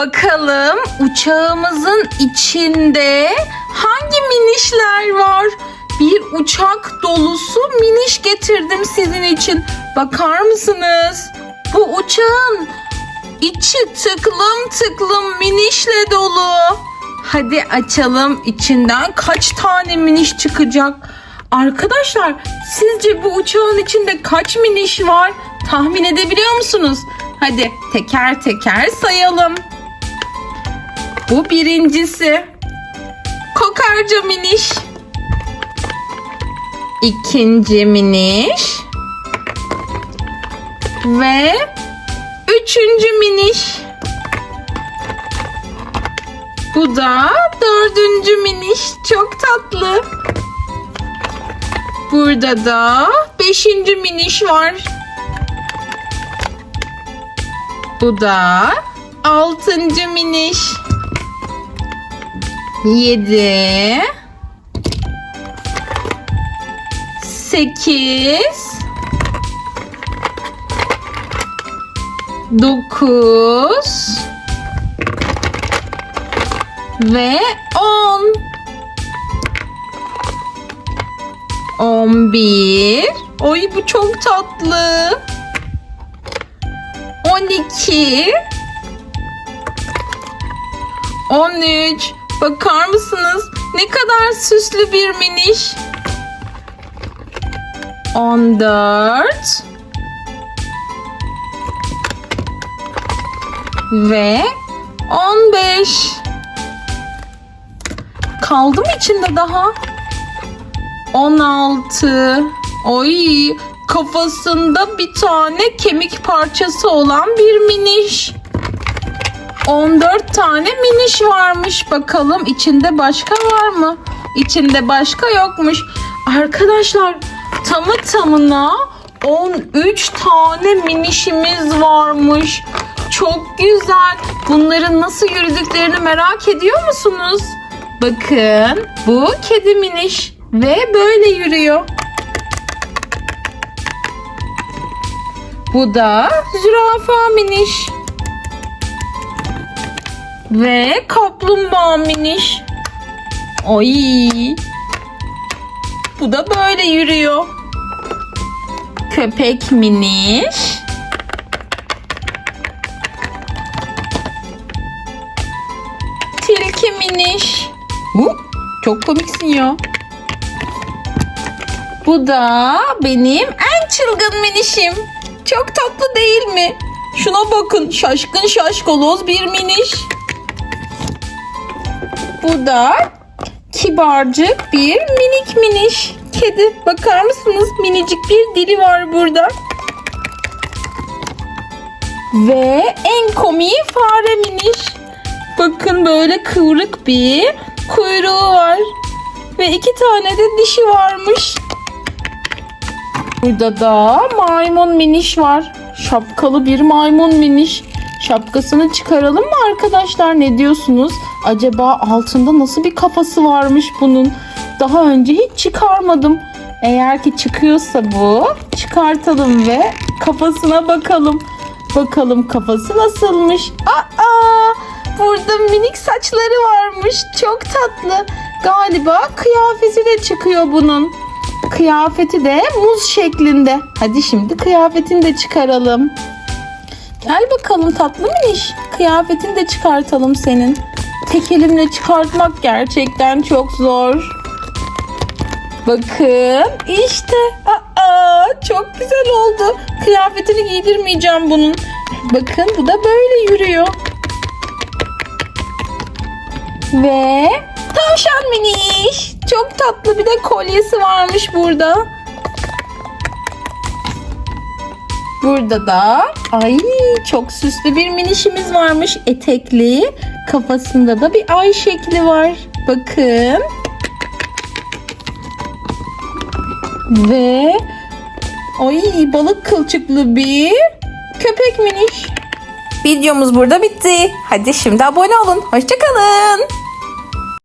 Bakalım uçağımızın içinde hangi minişler var? Bir uçak dolusu miniş getirdim sizin için. Bakar mısınız? Bu uçağın içi tıklım tıklım minişle dolu. Hadi açalım içinden kaç tane miniş çıkacak? Arkadaşlar sizce bu uçağın içinde kaç miniş var? Tahmin edebiliyor musunuz? Hadi teker teker sayalım. Bu birincisi. Kokarca miniş. İkinci miniş. Ve üçüncü miniş. Bu da dördüncü miniş. Çok tatlı. Burada da beşinci miniş var. Bu da altıncı miniş. Yedi. Sekiz. Dokuz. Ve on. On bir. Oy bu çok tatlı. On iki. 13. Bakar mısınız? Ne kadar süslü bir miniş. 14. Ve 15. Kaldı mı içinde daha? 16. Oy kafasında bir tane kemik parçası olan bir miniş. 14 tane miniş varmış. Bakalım içinde başka var mı? İçinde başka yokmuş. Arkadaşlar tamı tamına 13 tane minişimiz varmış. Çok güzel. Bunların nasıl yürüdüklerini merak ediyor musunuz? Bakın bu kedi miniş ve böyle yürüyor. Bu da zürafa miniş. Ve kaplumbağa miniş. Ay. Bu da böyle yürüyor. Köpek miniş. Tilki miniş. Bu çok komiksin ya. Bu da benim en çılgın minişim. Çok tatlı değil mi? Şuna bakın şaşkın şaşkoloz bir miniş. Bu da kibarcık bir minik miniş kedi. Bakar mısınız? Minicik bir dili var burada. Ve en komiği fare miniş. Bakın böyle kıvrık bir kuyruğu var. Ve iki tane de dişi varmış. Burada da maymun miniş var. Şapkalı bir maymun miniş. Şapkasını çıkaralım mı arkadaşlar? Ne diyorsunuz? Acaba altında nasıl bir kafası varmış bunun? Daha önce hiç çıkarmadım. Eğer ki çıkıyorsa bu çıkartalım ve kafasına bakalım. Bakalım kafası nasılmış? Aa! Burada minik saçları varmış. Çok tatlı. Galiba kıyafeti de çıkıyor bunun. Kıyafeti de muz şeklinde. Hadi şimdi kıyafetini de çıkaralım. Gel bakalım tatlı miniş. Kıyafetini de çıkartalım senin. Tek elimle çıkartmak gerçekten çok zor. Bakın işte. Aa, çok güzel oldu. Kıyafetini giydirmeyeceğim bunun. Bakın bu da böyle yürüyor. Ve tavşan miniş. Çok tatlı bir de kolyesi varmış burada. Burada da ay çok süslü bir minişimiz varmış. Etekli. Kafasında da bir ay şekli var. Bakın. Ve ay balık kılçıklı bir köpek miniş. Videomuz burada bitti. Hadi şimdi abone olun. Hoşçakalın.